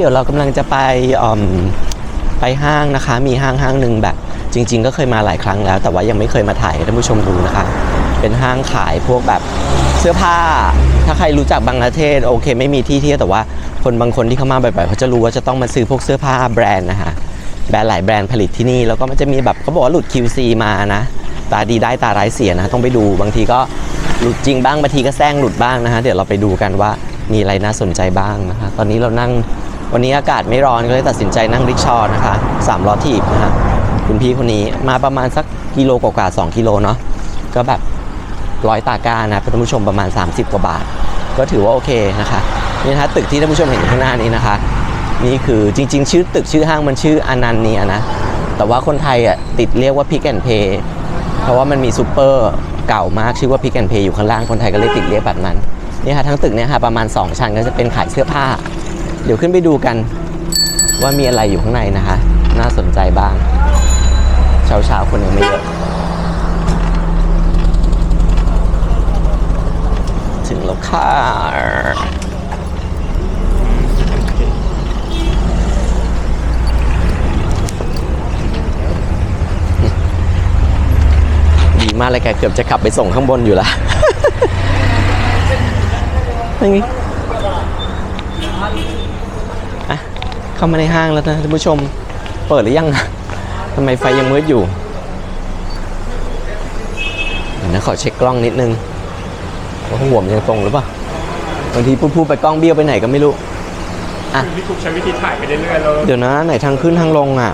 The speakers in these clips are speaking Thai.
เดี๋ยวเรากำลังจะไปไปห้างนะคะ มีห้างห้างหนึ่งแบบ จริง ๆ ก็เคยมาหลายครั้งแล้ว แต่ว่ายังไม่เคยมาถ่ายให้ท่านผู้ชมดูนะคะ เป็นห้างขายพวกแบบเสื้อผ้า ถ้าใครรู้จักบางประเทศโอเค ไม่มีที่เที่ยวแต่ว่าคนบางคนที่เข้ามาบ่อยๆเขาจะรู้ว่าจะต้องมาซื้อพวกเสื้อผ้าแบรนด์นะคะแบรนด์หลายแบรนด์ผลิตที่นี่แล้วก็มันจะมีแบบเขาบอกว่าหลุด QC มานะตาดีได้ตาร้ายเสียนะต้องไปดูบางทีก็หลุดจริงบ้างบางทีก็แซงหลุดบ้างนะฮะเดี๋ยวเราไปดูกันว่ามีอะไรน่าสนใจบ้างนะคะตอนนี้เรานั่ง วันนี้อากาศไม่ร้อนก็เลยตัดสินใจนั่งริกชอนะคะสามล้อถีบนะฮะคุณพี่คนนี้มาประมาณสักกิโลกว่าๆสองกิโลเนาะก็แบบร้อยตาก้านะท่านผู้ชมประมาณ 30 กว่าบาท ก็ถือว่าโอเคนะคะนี่นะฮะตึกที่ท่านผู้ชมเห็นอยู่ข้างหน้านี้นะคะ นี่คือจริง ๆ ชื่อตึกชื่อห้างมันชื่ออนันเนียนะแต่ว่าคนไทยอะติดเรียกว่าพิกแอนเพย์เพราะว่ามันมีซูเปอร์เก่ามากชื่อว่าพิกแอนเพย์อยู่ข้างล่างคนไทยก็เลยติดเรียกแบบนั้นนี่ค่ะทั้งตึกเนี่ยค่ะประมาณ 2 ชั้นก็จะเป็นขายเสื้อผ้า เดี๋ยวขึ้นไปดูกันว่ามีอะไรอยู่ข้างในนะคะ น่าสนใจบ้าง เช้าๆคนยังไม่เยอะ ถึงแล้วค่ะดีมากเลยแกเกือบจะขับไปส่งข้างบนอยู่ละอย่างนี้อะ เข้ามาในห้างแล้วนะท่านผู้ชม เปิดหรือยังอะทำไมไฟยังมืดอยู่เดี๋ยวนะขอเช็คกล้องนิดนึงว่าหัวมันยังตรงหรือเปล่าบางทีพูดๆไปกล้องเบี้ยวไปไหนก็ไม่รู้พี่กุ๊กใช้วิธีถ่ายไปเรื่อยๆแล้วเดี๋ยวนะไหนทางขึ้นทางลงอะ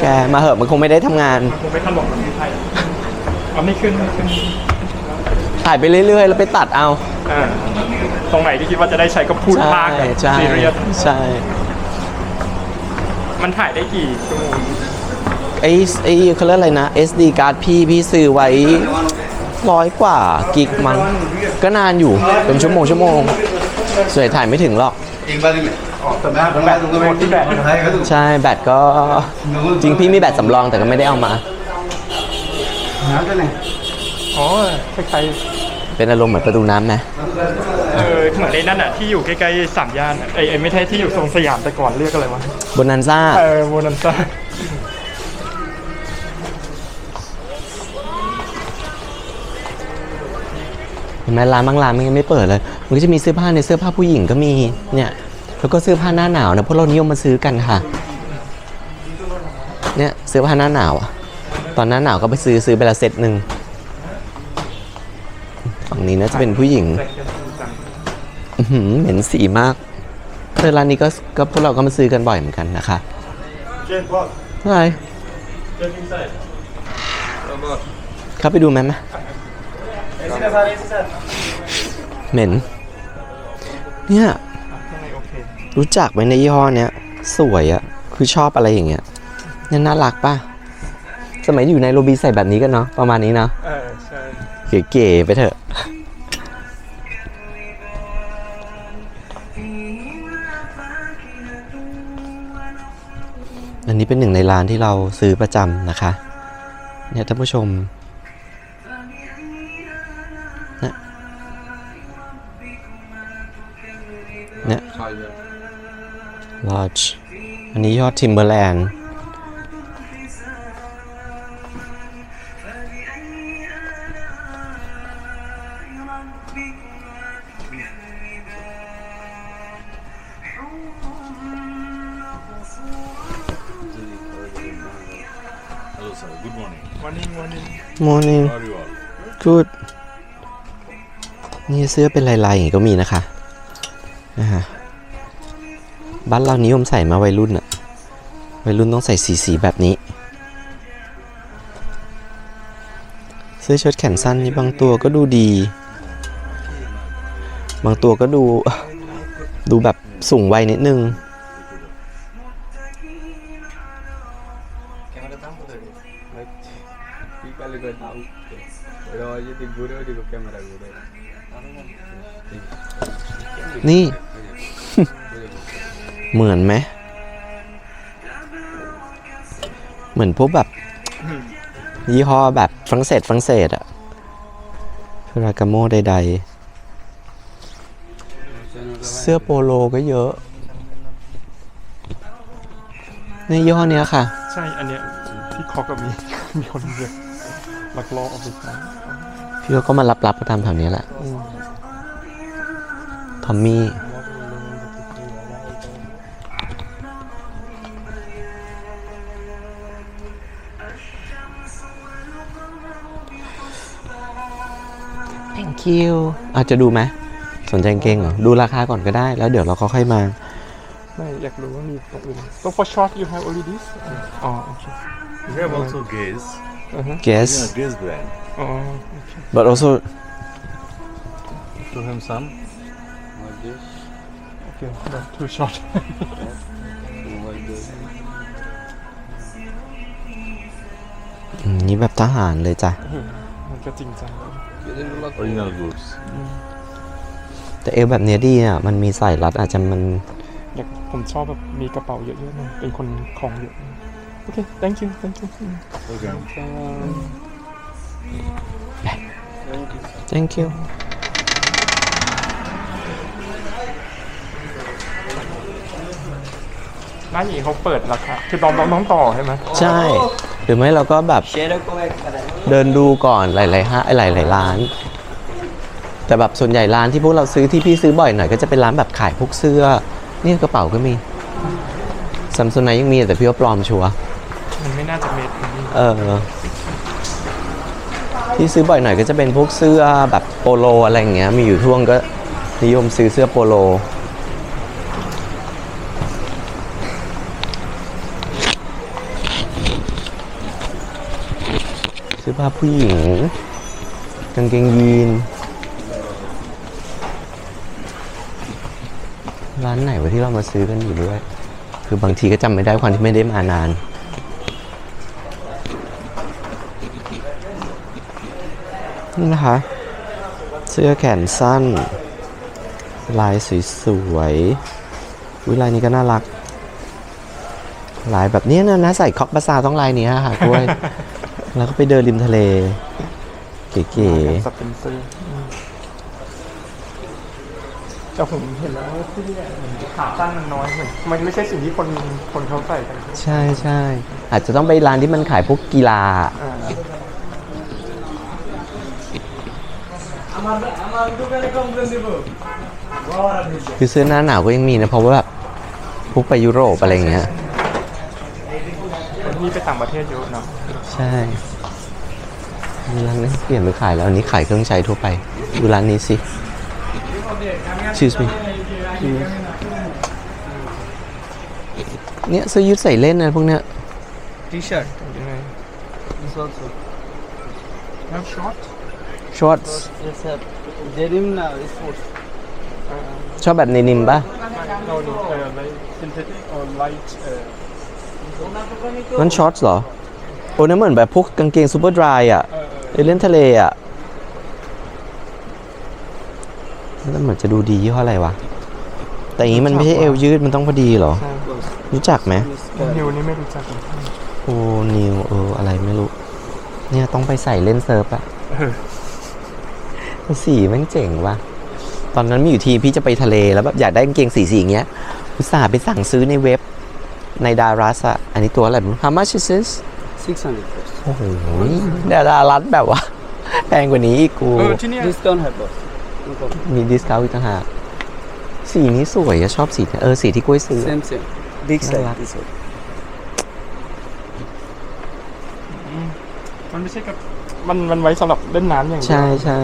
แกมาเหอะมันคงไม่ได้ทำงานคงไม่ถลกแบบนี้ไทยเอาไม่ขึ้นไม่ขึ้นถ่ายไปเรื่อยๆ แล้วไปตัดเอาอ่าตรงไหนที่คิดว่าจะได้ใช้ก็พูดใช่มากแบบใช่ซีเรียสใช่ มันถ่ายได้กี่ชั่วโมงไอ้ไอ้เขาเรียกอะไรนะ SD card พี่พี่ซื้อไว้ร้อยกว่ากิกมันก็นานอยู่เป็นชั่วโมงชั่วโมงสวยถ่ายไม่ถึงหรอก อีกบ้านนึงออกแบตหมดที่แห้ก็ใช่แบตก็จริงพี่มีแบตสำรองแต่ก็ไม่ได้เอามา น้ำกันเลอ๋อใช้ เป็นอารมณ์เหมือนประตูน้ำไหมๆเออเหมือนในนั่นอะที่อยู่ใกล้ๆสามย่านอะไอ้ไอ้ไม่ใช่ที่อยู่ทรงสยามแต่ก่อนเรียกอะไรวะบนนันซ่า เออโมนันซ่าเห็นไหมร้านบางร้านมันยังไม่เปิดเลย มันก็จะมีเสื้อผ้าในเสื้อผ้าผู้หญิงก็มีเนี่ยแล้วก็เสื้อผ้าหน้าหนาวนะพวกเรานิยมมาซื้อกันค่ะเนี่ยเสื้อผ้าหน้าหนาวอะตอนหน้าหนาวก็ไปซื้อซื้อไปละเซตหนึ่งฝั่ง นี้น่าจะเป็นผู้หญิงอื้อหือเหม็นสีมากเออร้านนี้ก็ก็พวกเราก็มาซื้อกันบ่อยเหมือนกันนะคะอะไรเข้าไปดูไหมไหมเหม็น เนี่ยโอเค รู้จักไหมในยี่ห้อเนี้ย สวยอะคือชอบอะไรอย่างเงี้ยเนี่ยน่ารักป่ะ สมัยอยู่ในโรบีใส่แบบนี้กันเนาะประมาณนี้เนาะเออใช่ เก๋ๆไปเถอะ นี้เป็นหนึ่งในร้านที่เราซื้อประจำนะคะ เนี่ยท่านผู้ชมเนี่ยเนี่ย Lodge อันนี้ยอด Timberland Morning Good นี่เสื้อเป็นลายๆอย่างนี้ก็มีนะคะนะฮะบ้านเรานิยมใส่มาวัยรุ่นอะวัยรุ่นต้องใส่สีสีๆแบบนี้ เสื้อเชิ้ตแขนสั้นนี่บางตัวก็ดูดี บางตัวก็ดู ดูแบบสูงวัยนิดนึง นี่ เหมือนไหม เหมือนพวกแบบ ยี่ห้อแบบฝรั่งเศสฝรั่งเศสอะฟรากาโมใดๆ เสื้อโปโลก็เยอะในยี่ห้อเนี้ยค่ะ ใช่ อันเนี้ยที่คอกับมีมีคนเยอะลักลอบเอาไปใช้ พี่ก็มารับๆก็ตามแถวนี้แหละทอมมี่ thank you อาจจะดูไหมสนใจกางเกงเหรอ ดูราคาก่อนก็ได้ แล้วเดี๋ยวเราก็ค่อยมา ไม่อยากรู้ว่ามีตรงอื่นก็ for short you have only this อ๋อโอเค We have also Gaze. guess Yeah, Gaze brand. อ๋อโอเค but also To him some. โอเค but too short อืมนี่แบบทหารเลยจ้ะ มันก็จริงจัง Original goods. แต่เอวแบบเนี้ยดีอะ มันมีใส่รัดอาจจะมัน อยากผมชอบแบบมีกระเป๋าเยอะๆหน่อยเป็นคนของเยอะ โอเค thank you thank you Okay. thank you ร้านหญิงเขาเปิดราคาคือน้องน้องน้องต่อใช่ไหมใช่ หรือไม่เราก็แบบเดินดูก่อนหลายๆห้าหลายๆร้าน แต่แบบส่วนใหญ่ร้านที่พวกเราซื้อที่พี่ซื้อบ่อยหน่อยก็จะเป็นร้านแบบขายพวกเสื้อ นี่กระเป๋าก็มีซัมซุงไนยังมีแต่พี่ว่าปลอมชัวร์มั นไม่น่าจะเมดอินนี่เออ ที่ซื้อบ่อยหน่อยก็จะเป็นพวกเสื้อแบบโปโลอะไรอย่างเงี้ย มีอยู่ช่วงก็นิยมซื้อเสื้อโปโลเสื้อผ้าผู้หญิง กางเกงยีน ร้านไหนวะที่เรามาซื้อกันอยู่ด้วย คือบางทีก็จำไม่ได้ความที่ไม่ได้มานาน นี่นะคะ เสื้อแขนสั้น ลายสวยๆวิลายนี้ก็น่ารัก ลายแบบนี้นะนะใส่คอกบาซาต้องลายนี้ค่ะกล้วย แล้วก็ไปเดินริมทะเล เก๋สเปนเซอร์แต่ผมเห็นแล้วที่เนี่ยเหมือนขาสั้นมันน้อยเหมือนมันไม่ใช่สิ่งที่คนคนเขาใส่กันๆใช่ใช่อาจจะต้องไปร้านที่มันขายพวกกีฬา อ่า คือเสื้อหน้าหนาวก็ยังมีนะ เพราะว่าแบบพวกไปยุโรปอะไรอย่างเงี้ยคนที่ไปต่างประเทศเยอะเนาะใช่มีร้านนี้เปลี่ยนไปขายแล้วอันนี้ขายเครื่องใช้ทั่วไป ดูร้านนี้สิ Excuse me เนี่ยเสื้อยืดใส่เล่นนะพวกเนี้ย T-shirt. ยังไง This also. have short shorts Yes, sir. Denim now, sports. ชอบแบบในนิมปะ no no เอ่อ light synthetic or light เอ่อนั่นช็อตเหรอ โอ้นั่นเหมือนแบบพวกกางเกงซูเปอร์ดรายอะเออเออเอเล่นทะเลอะแล้วเหมือนจะดูดียี่ห้ออะไรวะ แต่อย่างนี้มันไม่ใช่เอวยืดมันต้องพอดีเหรอใช่รู้จักไหมนิวนี่ไม่รู้จักเลยโอ้นิวเอออะไรไม่รู้ เนี่ยต้องไปใส่เล่นเซิร์ฟอะเออ สีแม่งเจ๋งว่ะ ตอนนั้นมีอยู่ทีพี่จะไปทะเลแล้วแบบอยากได้กางเกงสีสีอย่างเงี้ยอุตส่าห์ไปสั่งซื้อในเว็บในดารัสอะอันนี้ตัวอะไรไม่รู้ How much is this 600 first. โอ้โหดารารัสแบบว่า แพงกว่านี้อีกกูเออที่เนี่ย Discount have boss. No problem. มีดิสคาวอีกต่างหากสีนี้สวยอะชอบสีเนี่ยเออสีที่กล้วยซื้อ Same, same. Big Nah, size, lah. this one. มันไม่ใช่กับมันมันไว้สำหรับเล่นน้ำอย่างเดียวใช่ใช่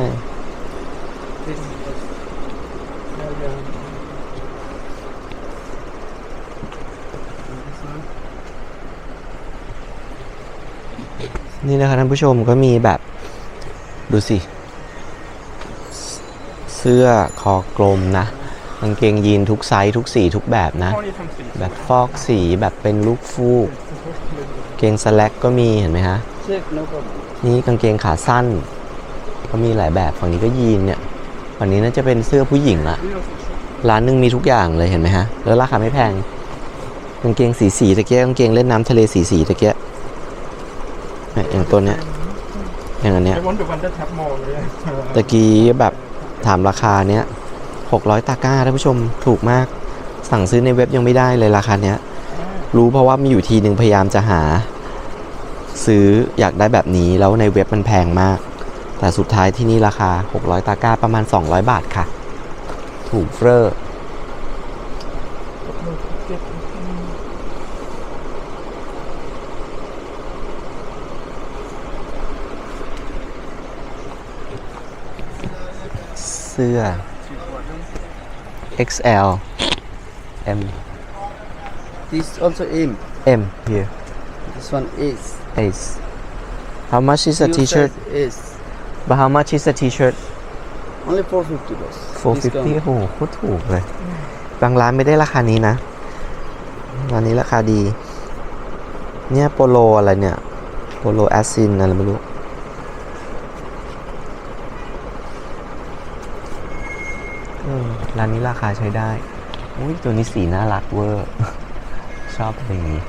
นี่นะครับท่านผู้ชมก็มีแบบดูสิ เสื้อคอกลมนะกางเกงยีนทุกไซส์ทุกสีทุกแบบนะ แบบฟอกสีแบบเป็นลูกฟูก เกงสแลกก็มีเห็นไหมฮะนี่กางเกงขาสั้น ก็มีหลายแบบฝั่งนี้ก็ยีนเนี่ยฝั่งนี้น่าจะเป็นเสื้อผู้หญิงละร้านนึงมีทุกอย่างเลยเห็นไหมฮะ แล้วราคาไม่แพงกางเกงสีสีตะเกียกางเกงเล่นน้ำทะเลสีสีตะเกียเนี่ยอย่าง ตัวเนี้ยอย่างอันเนี้ยไอ้วันเดอร์วันเดอร์แท็บมอลเลยอะเออตะกี้แบบถามราคาเนี้ยหกร้อยตาก้าท่านผู้ชมถูกมาก สั่งซื้อในเว็บยังไม่ได้เลยราคาเนี้ย รู้เพราะว่ามีอยู่ทีหนึ่งพยายามจะหา ซื้ออยากได้แบบนี้แล้วในเว็บมันแพงมาก แต่สุดท้ายที่นี่ราคา 600ตาก้าประมาณ 200 บาทค่ะ ถูกเฟ้อ เสื้อ XL M This also M. M here This one is. Ace How much is a New t-shirt size is But how much is a t-shirt only 450 boss. 450 โอ้โหโคตรถูกเลย บางร้านไม่ได้ราคานี้นะร้านนี้ราคาดี เนี่ยโปโลอะไรเนี่ย โปโลแอสซินอะไรไม่รู้ เออ ร้านนี้ราคาใช้ได้อุ้ยตัวนี้สีน่ารักเวอร์ ชอบอะไรอย่างนี้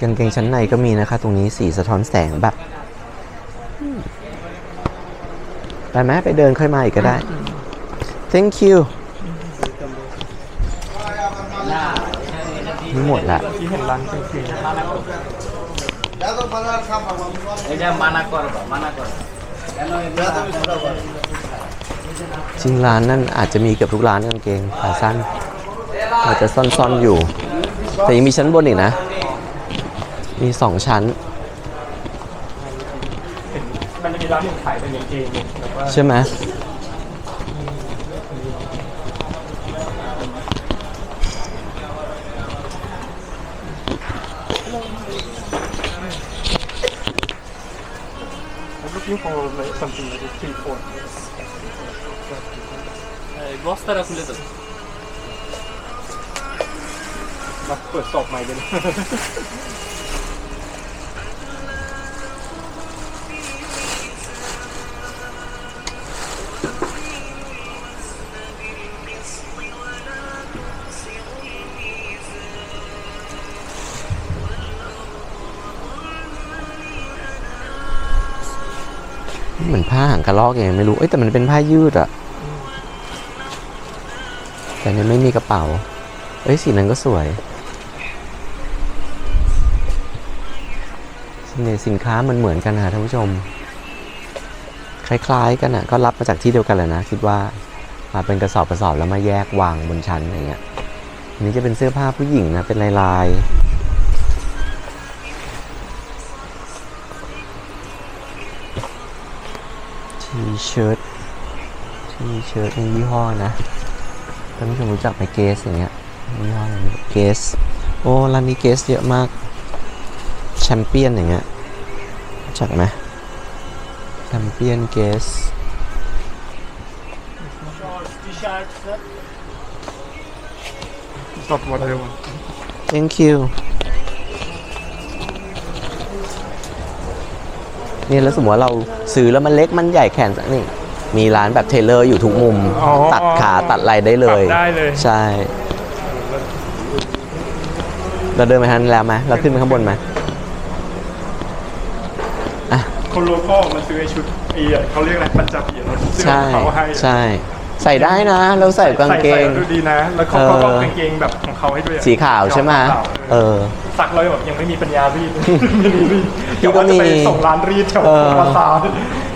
กางเกงชั้นในก็มีนะคะ ตรงนี้สีสะท้อนแสงแบบไปไหมไปเดินค่อยมาอีกก็ได้ thank you นี่หมดละที่เห็นร้านกางเกงจริงร้านนั่นอาจจะมีเกือบทุกร้านกางเกงขาสั้น อาจจะซ่อนๆอยู่ แต่ยังมีชั้นบนอีกนะ มีสองชั้นมันจะมีร้านหนึ่งขายเป็นกางเกงแบบว่าใช่ไหม I'm looking for like, something like a three four. Glass der er som lite. Nei, bare stop meg, กระรอกยังไงไม่รู้เอ้ยแต่มันเป็นผ้ายืดอะแต่นี่ไม่มีกระเป๋า เอ้ยสีนั้นก็สวยเนี่ยสินค้ามันเหมือนกันนะท่านผู้ชม คล้ายๆกันอะก็รับมาจากที่เดียวกันแหละนะ คิดว่ามาเป็นกระสอบกระสอบแล้วมาแยกวางบนชั้นอย่างเงี้ยอันนี้จะเป็นเสื้อผ้าผู้หญิงนะเป็นลายลายๆ เชิ้ตทีเชิ้ตในยี่ห้อนะท่านผู้ชมรู้จักไหมเกสอย่างเงี้ยยี่ห้ออะไรเกสโอ้ร้านนี้เกสเยอะมากแชมเปี้ยนอย่างเงี้ยรู้จักไหมแชมเปี้ยนเกสสดหมดเลยว thank you นี่แล้วสมมติว่าเราซื้อแล้วมันเล็กมันใหญ่แขนสักนี่ มีร้านแบบเทเลอร์อยู่ทุกมุม อ๋อตัดขาตัดอะไรได้เลยปรับได้เลย ใช่ เราเดินไปทางนั้นแล้วไหมเราขึ้นไปข้างบนไหมคนโลโก้มาซื้อไอชุดไอเขาเรียกอะไรปัญจาบีเราซื้อใช่ ของเขาให้ ใช่ ใส่ได้นะ เราใส่กางเกใส่งแล้วดูดีนะ แล้วเขาก็เออ กางเกงแบบของเขาให้ด้วยอะสีขาวใช่ไหมขาวเออ สักเลยแบบยังไม่มีปัญญารีดไม่มีรีดพี่เดี๋ยวก็ว่าจะไปมีส่งร้านรีดแถวเออภาษาท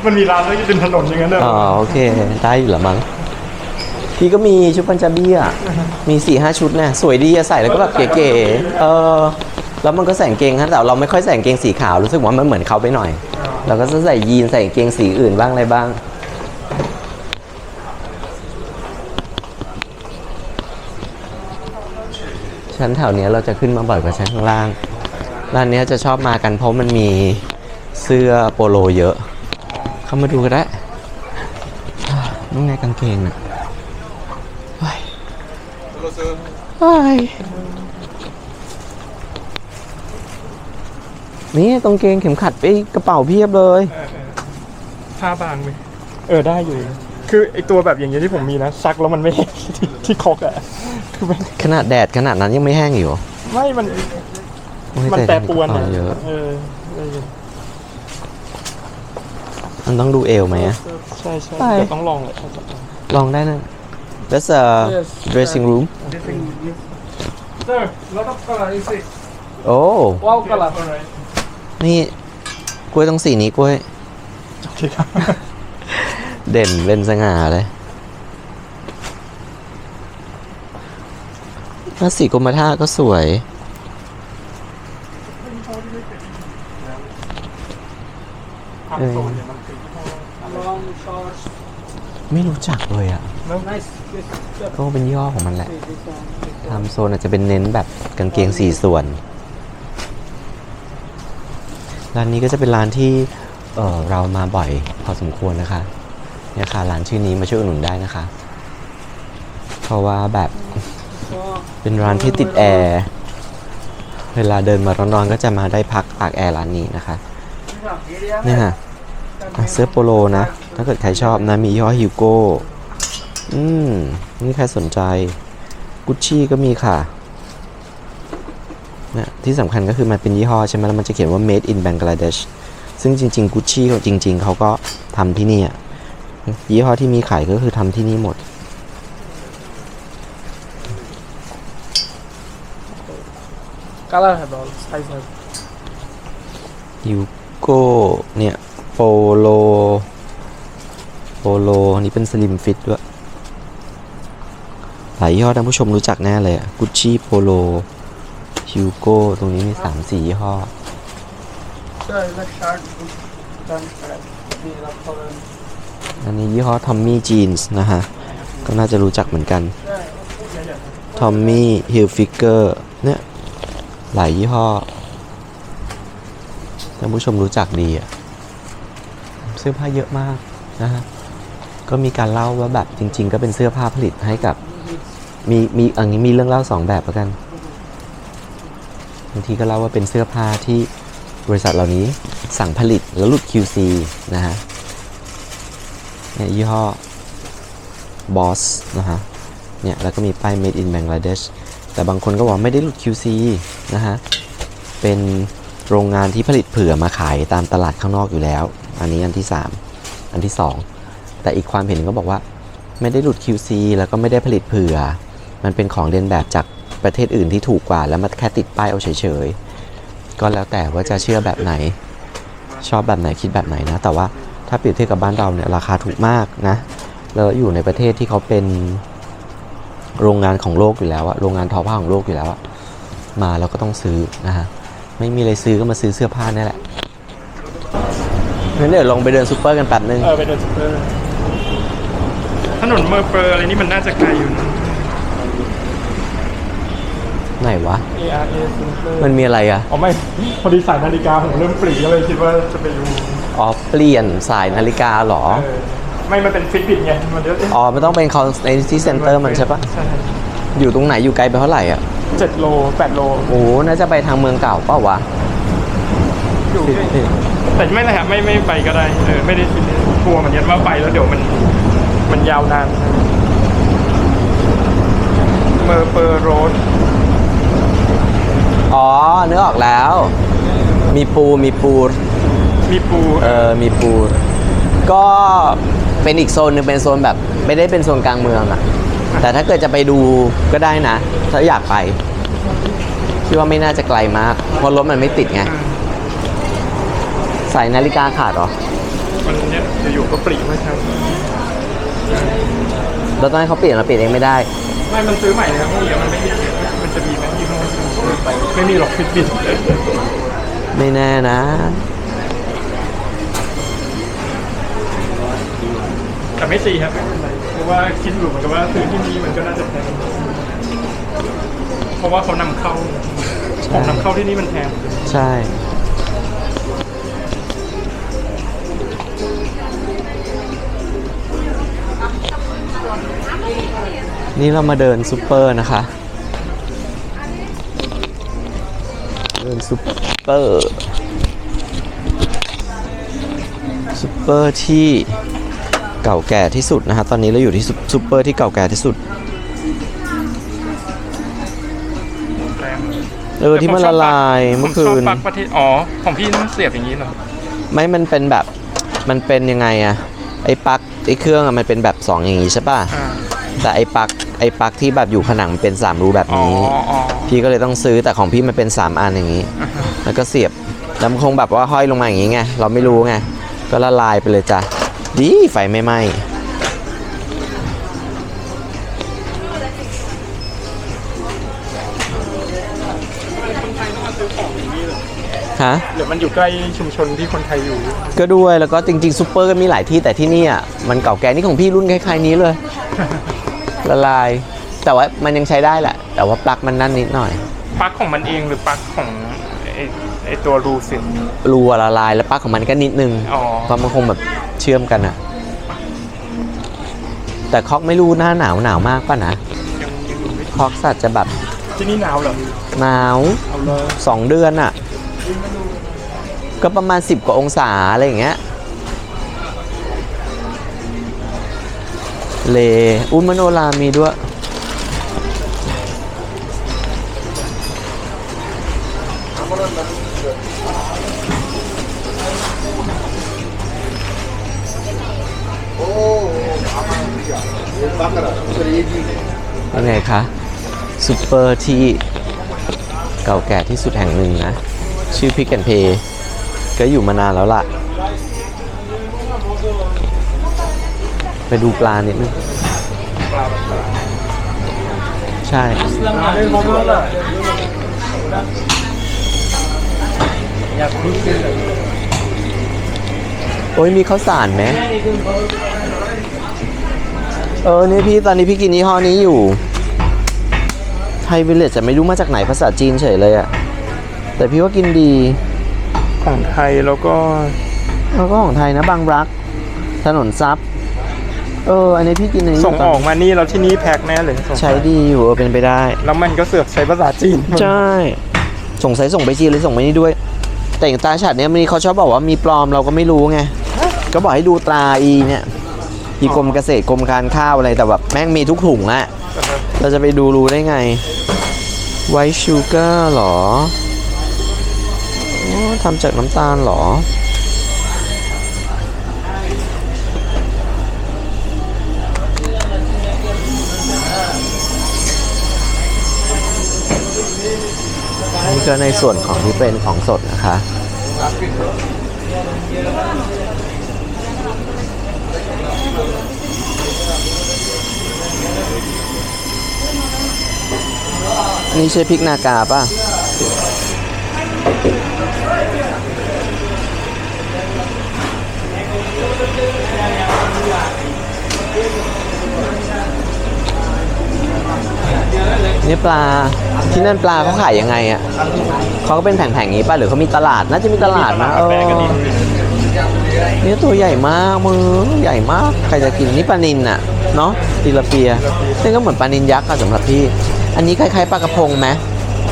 มันมีร้านรีดเป็นถนนอย่างนั้นเลยอ๋อโอเค ได้อยู่ละมั้งพี่ก็มีชุดปัญจาบีอะ มีสี่ห้าชุดเนี่ยสวยดีอะใส่แล้วก็แบบเก๋ๆเออ แล้วมันก็ใส่กางเกงฮะแต่เราไม่ค่อยใส่กางเกงสีขาวรู้สึกว่ามันเหมือนเขาไปหน่อย เราก็จะใส่ยีนใส่กางเกงสีอื่นบ้างอะไรบ้าง ชั้นแถวเนี้ยเราจะขึ้นมาบ่อยกว่าชั้นข้างล่าง ร้านเนี้ยจะชอบมากันเพราะมันมีเสื้อโปโลเยอะ เข้ามาดูก็ได้นี่ไงกางเกงน่ะเฮ้ยเฮ้ยนี่กางเกงเข็มขัดไปกระเป๋าเพียบเลย ผ้าบางไหมเออได้อยู่ คือไอตัวแบบอย่างเงี้ยที่ผมมีนะ ซักแล้วมันไม่แห้งที่คอกอะคือ ขนาดแดดขนาดนั้นยังไม่แห้งอยู่ไม่มันโอ้ยมันต่แปรปรวนกระอะเป๋าเยอะเออได้อยู่มันต้องดูเอวไหมอะใช่ใช่ไปเดี๋ยวต้องลองเลยลองได้นะ That's a Yes. dressing room Sir lot of color is it โอ้ wow color alright นี่กล้วยต้องสีนี้กล้วยโอเคครับเด่นเป็นสง่าเลย ถ้าสีกรมท่าก็สวยทำโซนเนี่ยมันคือ Long shorts. ไม่รู้จักเลยอะ Nice. Yes. Sir. ก็เป็นยี่ห้อของมันแหละ See this one. This ทำ one. โซนอาจจะเป็นเน้นแบบกางเกงสี่ส่วน ร้านนี้ก็จะเป็นร้านที่เออเรามาบ่อยพอสมควรนะคะ เนี่ยค่ะร้านชื่อนี้มาช่วยอุดหนุนได้นะคะ เพราะว่าแบบ So, เป็นร้านที่ติดแอร์ เวลาเดินมาร้อนๆก็จะมาได้พักตากแอร์ร้านนี้นะคะเนี่ยค่ะเสื้อโปโลนะ ถ้าเกิดใครชอบนะ มียี่ห้อฮิวโก้ อืม นี่ใครสนใจ กุชชี่ก็มีค่ะนี่ที่สำคัญก็คือมันเป็นยี่ห้อใช่ไหมแล้วมันจะเขียนว่า made in Bangladesh ซึ่งจริง ๆ กุชชี่จริง ๆ เขาก็ทำที่นี่อะยี่ห้อที่มีขายก็คือทำที่นี่หมด color have all size have ฮิวโก้เนี่ยโปโลโปโลอันนี้เป็นสลิมฟิตด้วย หลายยี่ห้อท่านผู้ชมรู้จักแน่เลยกุชชี่โปโลฮิวโก้ตรงนี้มี3 4ยี่ห้อ sir, the shirt. Done. The color. อันนี้ยี่ห้อทอมมี่จีนส์นะฮะ ก็น่าจะรู้จักเหมือนกันทอมมี่ฮิลฟิกเกอร์เนี่ย หลายยี่ห้อท่านผู้ชมรู้จักดีอะเสื้อผ้าเยอะมากนะฮะก็มีการเล่าว่าแบบจริง ๆ ก็เป็นเสื้อผ้าผลิตให้กับ มีมีอันนี้มีเรื่องเล่าสองแบบแล้วกันบางทีก็เล่าว่าเป็นเสื้อผ้าที่บริษัทเหล่านี้สั่งผลิตแล้วหลุด QC นะฮะเนี่ยยี่ห้อ Boss นะฮะเนี่ยแล้วก็มีป้าย Made in Bangladesh แต่บางคนก็บอกไม่ได้หลุด QC นะฮะ เป็นโรงงานที่ผลิตเผื่อมาขายตามตลาดข้างนอกอยู่แล้ว อันนี้อันที่ 3 อันที่ 2 แต่อีกความเห็นก็บอกว่าไม่ได้หลุด QC แล้วก็ไม่ได้ผลิตเผื่อ มันเป็นของเรียนแบบจากประเทศอื่นที่ถูกกว่า แล้วมาแค่ติดป้ายเอาเฉยๆ ก็แล้วแต่ว่าจะเชื่อแบบไหน ชอบแบบไหนคิดแบบไหนนะ แต่ว่าถ้าเปรียบเทียบกับบ้านเราเนี่ยราคาถูกมากนะ แล้วอยู่ในประเทศที่เขาเป็น โรงงานของโลกอยู่แล้วอะโรงงานทอผ้าของโลกอยู่แล้วอะมาเราก็ต้องซื้อนะฮะไม่มีอะไรซื้อก็มาซื้อเสื้อผ้านี่แหละงั้นเดี๋ยวลงไปเดินซูเปอร์กันแป๊บนึงเออไปเดินซูเปอร์ถนนเมอร์เปอร์อะไรนี่มันน่าจะไกลอยู่นะไหนวะ ARA ซูเปอร์มันมีอะไรอะอ๋อไม่พอดีสายนาฬิกาผมเริ่มปรีก็เลยคิดว่าจะไปดูอ๋อเปลี่ยนสายนาฬิกาเหรอเออ ไม่มันเป็นฟิตบิตไงมันเดี๋ยวอ๋อไม่ต้องเป็นเขาในที่เซ็นเตอร์มันใช่ปะใช่อยู่ตรงไหนอยู่ไกลไปเท่าไหร่อะเจ็ดโลแปดโลโอ้โหน่าจะไปทางเมืองเก่าเปล่าวะอยู่แต่ไม่เลยครับไม่ไม่ไปก็ได้เออไม่ได้ฟิตกลัวเหมือนกันว่าไปแล้วเดี๋ยวมันมันยาวนานเมอร์เปอร์โรดอ๋อนึกออกแล้ว มีปูมีปู มีปู เออ มีปู ก็ เป็นอีกโซนหนึงเป็นโซนแบบ ไม่ได้เป็นโซนกลางเมืองอะแต่ถ้าเกิดจะไปดูก็ได้นะ ถ้าอยากไปคิดว่าไม่น่าจะไกลมาก เพราะรถมันไม่ติดไงใส่นาฬิกาขาดเหรอมันเนี้ยอยู่ๆก็ปรีเมื่อเช้าเราต้องให้เขาเปลี่ยนเราเปลี่ยนเองไม่ได้ ไม่มันซื้อใหม่เลยครับพวกนี้มันไม่มีมันจะมีไหมยี่ห้อซื้อไปไม่มีหรอกฟิตบิตไม่แน่นะ แต่ไม่ซีครับไม่เป็นไรเพราะว่าคิดอยู่เหมือนกับว่าซื้อที่นี่มันก็น่าจะแพงเพราะว่าเขานำเข้าของนำเข้าที่นี่มันแพงใช่ นี่เรามาเดินซูเปอร์นะคะ เดินซูเปอร์ซูเปอร์ที่ เก่าแก่ที่สุดนะฮะตอนนี้เราอยู่ที่ซูเปอร์ที่เก่าแก่ที่สุดแรงเออที่มันละลายเมื่อคืผมชอบนปลั๊กประเทศอ๋อของพี่มันเสียบอย่างนี้เหรอไม่มันเป็นแบบมันเป็นยังไงอะไอ้ปลั๊กไอ้เครื่องอะมันเป็นแบบสองอย่างงี้ใช่ป่ะอ่าแต่ไอ้ปลั๊กไอ้ปลั๊กที่แบบอยู่ผนังมันเป็นสามรูแบบอ๋อนี้อ๋อพี่ก็เลยต้องซื้อแต่ของพี่มันเป็นสามอันอย่างนี้อ่าฮะแล้วก็เสียบแล้วมันคงแบบว่าห้อยลงมาอย่างนี้ไงเราไม่รู้ไงก็ละลายไปเลยจ้ะ ดีไฟไม่ไหม้ฮะเดี๋ยวมันอยู่ใกล้ชุมชนที่คนไทยอยู่ ก็ด้วยแล้วก็จริงๆซูเปอร์ก็มีหลายที่แต่ที่นี่อะมันเก่าแก่นี่ของพี่รุ่นคล้ายๆนี้เลย ละลาย แต่ว่ามันยังใช้ได้แหละ แต่ว่าปลั๊กมันนั่นนิดหน่อยปลั๊กของมันเองหรือปลั๊กของ ไอ้ไอ้ตัวรูเสียบรูอะละลายแล้วปลั๊กของมันก็นิดนึงอ๋อเพราะมันคงแบบเชื่อมกันอะแต่คอกไม่รู้หน้าหนาวหนาวมากป่ะนะยังยังดูไม่คอกสัตว์จะแบบที่นี่หนาวเหรอหนาวเอาเลยสองเดือนอะก็ประมาณ 10 กว่าองศาอะไรอย่างเงี้ยเลอุยมโนรามีด้วย ยังไงคะซูเปอร์ที่เก่าแก่ที่สุดแห่งหนึ่งนะ ชื่อพิกแอนเพก็อยู่มานานแล้วล่ะ ไปดูปลานิดนึงใช่โอ้ยมีข้าวสารไหมเออ นี่พี่ตอนนี้พี่กินยี่ห้อนี้อยู่ ไทยวิลเลจจะไม่รู้มาจากไหนภาษาจีนเฉยเลยอะแต่พี่ว่ากินดีของไทยแล้วก็แล้วก็ของไทยนะบางรัก ถนนซับเออ อันนี้พี่กินในนี้ส่งออกมานี่แล้วที่นี่แพ็คแน่เลยส่งใช้ดีอยู่เออเป็นไปได้ แล้วมันก็เสือกใช้ภาษาจีนใช่สงสัยส่งไปจีนเลยส่งไปนี่ด้วย แต่อย่างตาฉัดเนี่ยมันเขาชอบบอกว่ามีปลอมเราก็ไม่รู้ไงก็บอกให้ดูตราอีเนี่ย อีกรมเกษตรกรมการข้าวอะไรแต่แบบแม่งมีทุกถุงอะเราจะไปดูรู้ได้ไงไวท์ชูเกอร์หรออ๋อทำจากน้ำตาลเหรอ นี่ก็ในส่วนของที่เป็นของสดนะคะ นี่ใช่พริกนากาป่ะนี่ปลาที่นั่นปลาเขาขายยังไงอะเขาก็เป็นแผงๆอย่างนี้ป่ะหรือเขามีตลาดน่าจะมีตลาดนะเออนี่ตัวใหญ่มากมือใหญ่มากใครจะกินนี่ปลานินอะเนาะติลาเปียนี่ก็เหมือนปลานินยักษ์อะสำหรับพี่ อันนี้คล้ายๆปลากระพงไหม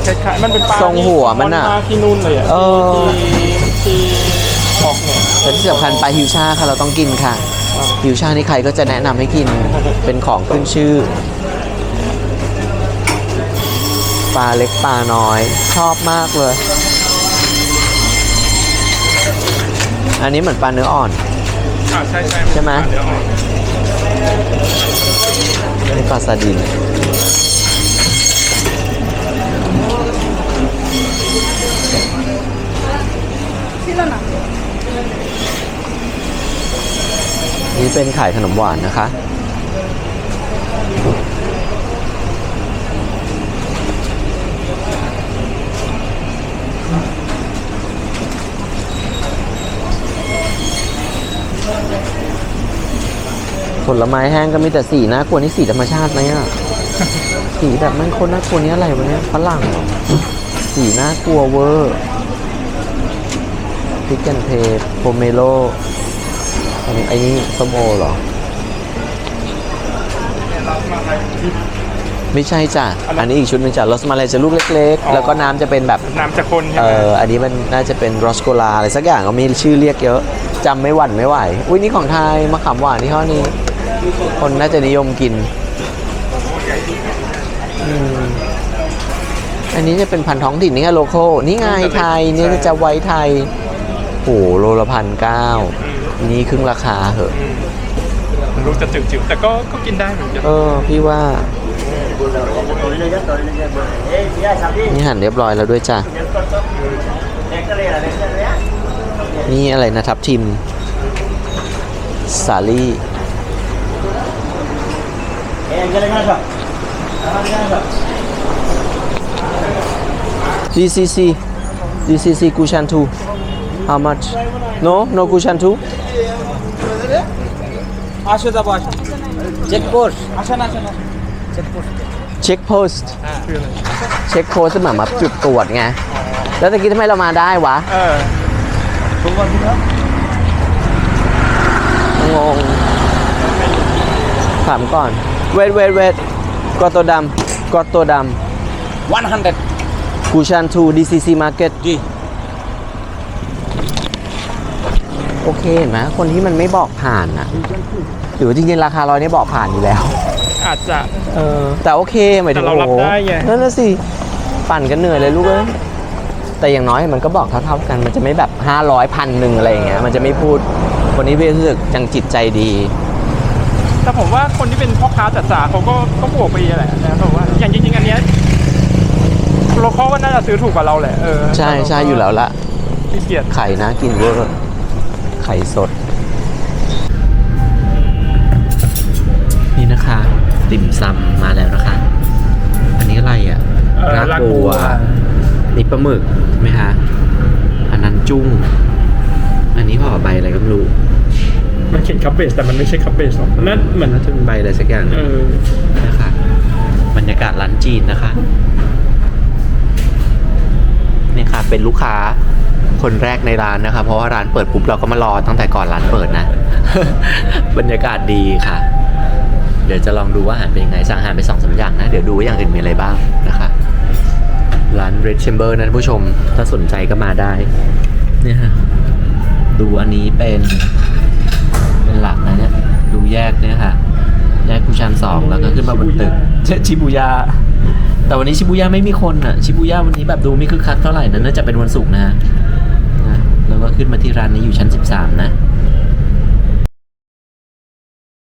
คล้ายๆมันเป็นปลาทรงหัวมันอะปลาที่นู่นเลยอะเออ ที่ที่ออกเนี่ย แต่ที่สำคัญปลาฮิวชาค่ะเราต้องกินค่ะฮิวชานี่ใครก็จะแนะนำให้กินเป็นของขึ้นชื่อ ปลาเล็กปลาน้อย ชอบมากเลย อันนี้เหมือนปลาเนื้ออ่อน อ่าใช่ใช่ใช่ไหม เดี๋ยวออก นี่ปลาซาดิน นี่เป็นขายขนมหวานนะคะ ผลไม้แห้งก็มีแต่สีน่ากลัวนี่สีธรรมชาติไหมอะ สีแบบมันคนน่ากลัวนี่อะไรวะเนี่ยฝรั่งเหรอ สีน่ากลัวเวอร์พิกแอนเทโปเมโลอันนี้ไอ้นี่ส้มโอเหรอ ไม่ใช่จ้ะ อันนี้อีกชุดหนึงจ้ะรสมาลัยจะลูกเล็ก ๆ แล้วก็น้ำจะเป็นแบบน้ำจะข้นใช่เอไหมออันนี้มันน่าจะเป็นรอสโกลาอะไรสักอย่างก็มีชื่อเรียกเยอะจำไม่หวั่นไม่ไหว อุ้ยนี่ของไทยมะขามหวานที่ห้อนี้ คนน่าจะนิยมกินอืม อันนี้จะเป็นพันธุ์ท้องถิ่นนี่ไงโลโก้นี่ไงไทยนี่จะไว้ไทยโหโลละพันเก้าอืมนี่ครึ่งราคาเหอะมันรู้จะจิ๋วๆแต่ก็ก็กินได้เหมือนกันเออพี่ว่านี่หั่นเรียบร้อยแล้วด้วยจ้ะนี่อะไรนะทับทิม สาลี่ GCC GCC Kushan 2 how much no no Kushan 2 আসো যাবো আসো check post আসেন আসে না เช็คโพสต์เช็คโพสต์เหมือนมาจุดตรวจไง แล้วตะกี้ทำไมเรามาได้วะงงถามก่อน เวทเวทเวทกอตัวดำกอตัวดำ100 Kushan to DCC Market ดีโอเคเห็นไหมคนที่มันไม่บอกผ่านอะหรือว่าจริงๆ ราคาร้อยนี่บอกผ่านอยู่แล้ว อาจจะ เออ แต่โอเคหมายถึงเรารับโอ้โหได้ไง นั่นน่ะสิ ปั่นกันเหนื่อยเลยลูกเอ้ยแต่อย่างน้อยมันก็บอกเท่าๆกัน มันจะไม่แบบห้าร้อยพันหนึ่งอะไรอย่างเงี้ยมันจะไม่พูดคนนี้พี่รู้สึกจังจิตใจดี แต่ผมว่าคนที่เป็นพ่อค้าจัดสาเขาก็ก็บวกไปแหละนะแบบว่าอย่างจริงๆอันเนี้ย โลคอลก็น่าจะซื้อถูกกว่าเราแหละเออใช่ใช่อยู่แล้วละขี้เกียจไข่นะกินเวอร์ไข่สด นี่นะคะติ่มซำมาแล้วนะคะ อันนี้อะไรอะเออรากลากบับัววนี่ปลาหมึกไหมคะอันนั้นจุ้ง อันนี้ห่อใบอะไรก็ไม่รู้ มันเขียนคัพเบสแต่มันไม่ใช่คัพเบสหรอกนั่นเหมือนน่าจะเป็นใบอะไรสักอย่างเออนะคะบรรยากาศร้านจีนนะคะ เนี่ยค่ะ เป็นลูกค้าคนแรกในร้านนะคะ เพราะว่าร้านเปิดปุ๊บเราก็มารอตั้งแต่ก่อนร้านเปิดนะ บรรยากาศดีค่ะ เดี๋ยวจะลองดูว่าอาหารเป็นยังไง สั่งอาหารไปสองสามอย่างนะ เดี๋ยวดูว่าอย่างอื่นมีอะไรบ้างนะคะ ร้าน Red Chamber นะท่านผู้ชม ถ้าสนใจก็มาได้ เนี่ยฮะ ดูอันนี้เป็น เป็นหลักนะเนี่ย ดูแยกเนี่ยค่ะ แยกคูชันสองแล้วก็ขึ้นมาบนตึกเชชิบูย่า แต่วันนี้ชิบูย่าไม่มีคนอะ ชิบูย่าวันนี้แบบดูไม่คึกคักเท่าไหร่นะน่าจะเป็นวันศุกร์นะฮะนะแล้วก็ขึ้นมาที่ร้านนี้อยู่ชั้น 13 นะ